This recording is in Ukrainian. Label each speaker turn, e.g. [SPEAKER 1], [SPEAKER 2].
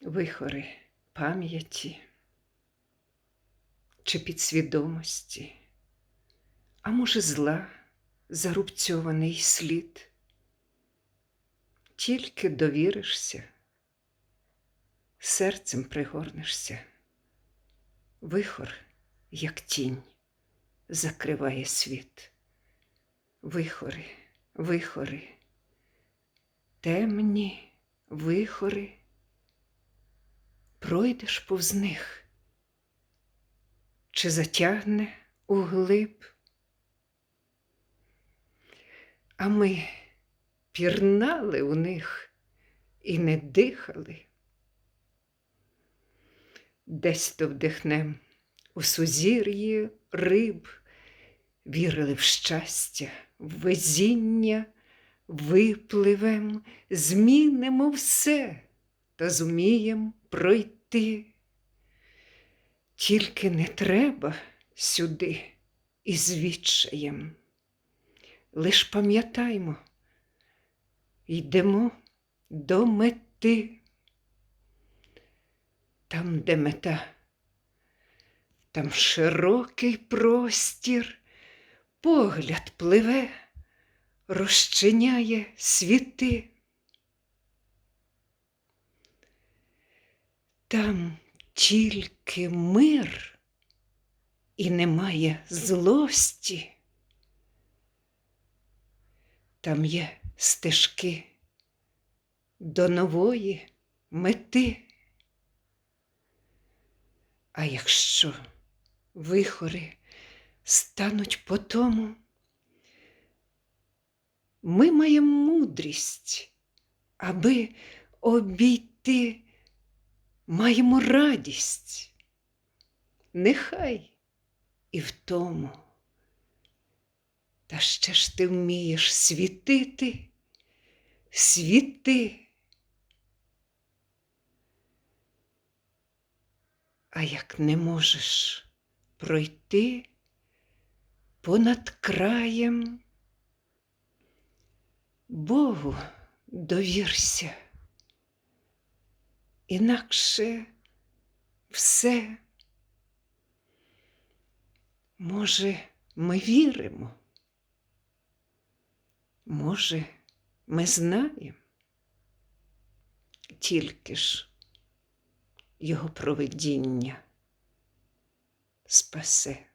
[SPEAKER 1] вихори пам'яті чи підсвідомості, а може, зла зарубцьований слід. Тільки довіришся, серцем пригорнешся, вихор, як тінь, закриває світ. Вихори, вихори, темні вихори, пройдеш повз них, чи затягне углиб, а ми пірнали у них і не дихали. Десь то вдихнем у сузір'ї риб, вірили в щастя, в везіння, випливем, змінимо все та зумієм пройти. Тільки не треба сюди із відчаєм. Лиш пам'ятаймо, йдемо до мети. Там, де мета, там широкий простір, погляд пливе, розчиняє світи. Там тільки мир і немає злості. Там є стежки до нової мети. А якщо вихори стануть по тому, ми маємо мудрість, аби обійти, маємо радість. Нехай і в тому. Та ще ж ти вмієш світити, світи. А як не можеш пройти понад краєм, Богу довірся, інакше все, може, ми віримо, може, ми знаємо, тільки ж його провидіння спасе.